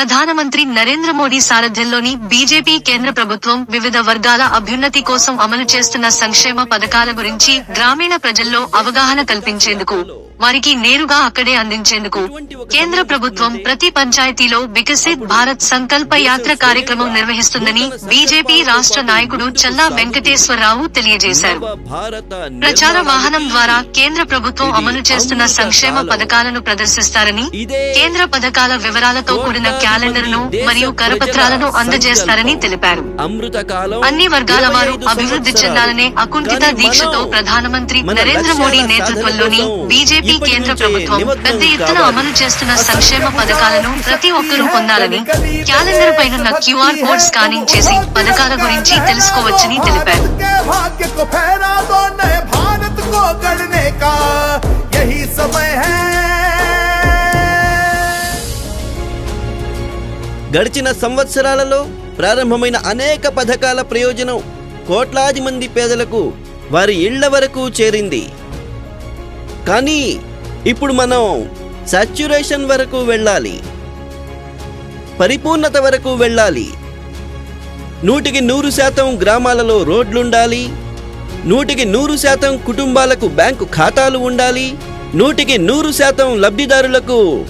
ప్రధానమంత్రి నరేంద్ర మోడీ సారథ్యంలోని బీజేపీ కేంద్ర ప్రభుత్వం వివిధ వర్గాల అభ్యున్నతి కోసం అమలు చేస్తున్న సంక్షేమ పథకాల గురించి గ్రామీణ ప్రజల్లో అవగాహన కల్పించేందుకు వారికి నేరుగా అక్కడే అందించేందుకు కేంద్ర ప్రభుత్వం ప్రతి పంచాయతీలో వికసిత్ భారత్ సంకల్ప యాత్ర కార్యక్రమం నిర్వహిస్తుందని బీజేపీ రాష్ట్ర నాయకుడు చల్లా వెంకటేశ్వరరావు తెలియజేశారు. ప్రచార వాహనం ద్వారా కేంద్ర ప్రభుత్వం అమలు చేస్తున్న సంక్షేమ పథకాలను ప్రదర్శిస్తారని కేంద్ర పథకాల వివరాలతో కూడిన క్యాలెండర్ను మరియు కరపత్రాలను అందజేస్తారని తెలిపారు. అన్ని వర్గాల వారు అభివృద్ధి చెందాలనే అకుంఠిత దీక్షతో ప్రధానమంత్రి నరేంద్ర మోడీ నేతృత్వంలోని బీజేపీ ఏపీ కేంద్ర ప్రభుత్వం పెద్ద ఎత్తున అమలు చేస్తున్న సంక్షేమ పథకాలను ప్రతి ఒక్కరూ పొందాలని క్యాలెండర్ పైన క్యూఆర్ కోడ్ స్కానింగ్ చేసి పథకాల గురించి తెలుసుకోవచ్చని తెలిపారు. గడిచిన సంవత్సరాలలో ప్రారంభమైన అనేక పథకాల ప్రయోజనం కోట్లాది మంది పేదలకు వారి ఇళ్ళ వరకు చేరింది. కానీ ఇప్పుడు మనం సాచ్యురేషన్ వరకు వెళ్ళాలి. పరిపూర్ణత వరకు వెళ్ళాలి. నూటికి నూరు శాతం గ్రామాలలో రోడ్లుండాలి. నూటికి నూరు శాతం కుటుంబాలకు బ్యాంకు ఖాతాలు ఉండాలి. నూటికి నూరు శాతం లబ్ధిదారులకు